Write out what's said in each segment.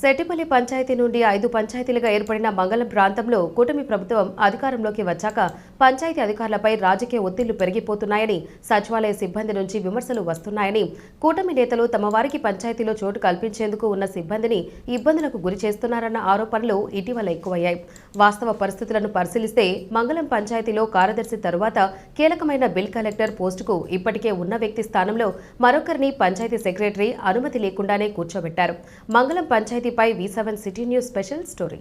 సెట్టిపల్లి పంచాయతీ నుండి ఐదు పంచాయతీలుగా ఏర్పడిన మంగళం ప్రాంతంలో కూటమి ప్రభుత్వం అధికారంలోకి వచ్చాక పంచాయతీ అధికారులపై రాజకీయ ఒత్తిళ్ళు పెరిగిపోతున్నాయని సచివాలయ సిబ్బంది నుంచి విమర్శలు వస్తున్నాయని కూటమి నేతలు తమ వారికి పంచాయతీలో చోటు కల్పించేందుకు ఉన్న సిబ్బందిని ఇబ్బందులకు గురి చేస్తున్నారన్న ఆరోపణలు ఇటీవల ఎక్కువయ్యాయి. వాస్తవ పరిస్థితులను పరిశీలిస్తే మంగళం పంచాయతీలో కార్యదర్శి తరువాత కీలకమైన బిల్ కలెక్టర్ పోస్టుకు ఇప్పటికే ఉన్న వ్యక్తి స్థానంలో మరొకరిని పంచాయతీ సెక్రటరీ అనుమతి లేకుండానే కూర్చోబెట్టారు. Mangalam panchayat పంచాయతీపై V seven city news special story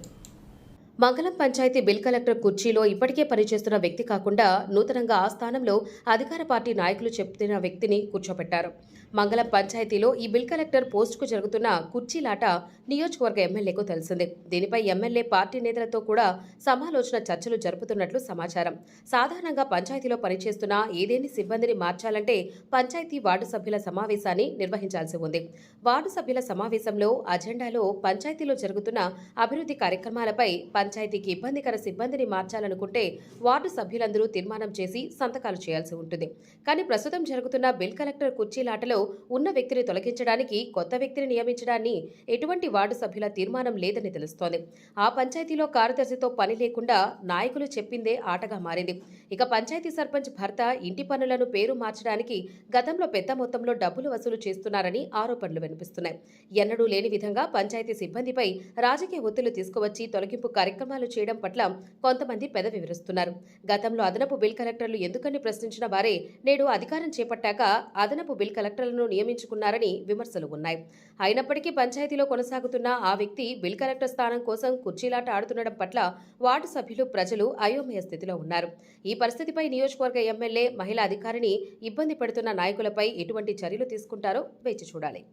Mangalam panchayat bill collector కుర్చీలో ఇప్పటికే పనిచేస్తున్న వ్యక్తి కాకుండా నూతనంగా ఆ స్థానంలో అధికార పార్టీ నాయకులు చెప్తున్న వ్యక్తిని కూర్చోబెట్టారు మంగళం పంచాయతీలో ఈ బిల్ కలెక్టర్ పోస్టుకు జరుగుతున్న కుర్చీలాట నియోజకవర్గ ఎమ్మెల్యేకు తెలిసింది. దీనిపై ఎమ్మెల్యే పార్టీ నేతలతో కూడా సమాలోచన చర్చలు జరుపుతున్నట్లు సమాచారం. సాధారణంగా పంచాయతీలో పనిచేస్తున్న ఏదేని సిబ్బందిని మార్చాలంటే పంచాయతీ వార్డు సభ్యుల సమావేశాన్ని నిర్వహించాల్సి ఉంది. వార్డు సభ్యుల సమావేశంలో అజెండాలో పంచాయతీలో జరుగుతున్న అభివృద్ధి కార్యక్రమాలపై పంచాయతీకి ఇబ్బందికర సిబ్బందిని మార్చాలనుకుంటే వార్డు సభ్యులందరూ తీర్మానం చేసి సంతకాలు చేయాల్సి ఉంటుంది. కానీ ప్రస్తుతం జరుగుతున్న బిల్ కలెక్టర్ కుర్చీలాటలో ఉన్న వ్యక్తిని తొలగించడానికి కొత్త వ్యక్తిని నియమించడాన్ని ఎటువంటి వార్డు సభ్యుల తీర్మానం లేదని తెలుస్తోంది. ఆ పంచాయతీలో కార్యదర్శితో పని లేకుండా నాయకులు చెప్పిందే ఆటగా మారింది. ఇక పంచాయతీ సర్పంచ్ భర్త ఇంటి పనులను పేరు మార్చడానికి గతంలో పెద్ద మొత్తంలో డబ్బులు వసూలు చేస్తున్నారని ఆరోపణలు వినిపిస్తున్నాయి. ఎన్నడూ లేని విధంగా పంచాయతీ సిబ్బందిపై రాజకీయ ఒత్తిళ్ళు తీసుకువచ్చి తొలగింపు కార్యక్రమాలు చేయడం పట్ల కొంతమంది పెదవి విరుస్తున్నారు గతంలో అదనపు బిల్ కలెక్టర్లు ఎందుకని ప్రశ్నించిన వారే నేడు అధికారం చేపట్టాక అదనపు బిల్ కలెక్టర్లను నియమించుకున్నారని విమర్శలు ఉన్నాయి. అయినప్పటికీ పంచాయతీలో కొనసాగుతున్న ఆ వ్యక్తి బిల్ కలెక్టర్ స్థానం కోసం కుర్చీలాట ఆడుతుండడం పట్ల వార్డు సభ్యులు ప్రజలు అయోమయ స్థితిలో ఉన్నారు. ఈ పరిస్థితిపై నియోజకవర్గ ఎమ్మెల్యే మహిళా అధికారిని ఇబ్బంది పెడుతున్న నాయకులపై ఎటువంటి చర్యలు తీసుకుంటారో వేచి చూడాలి.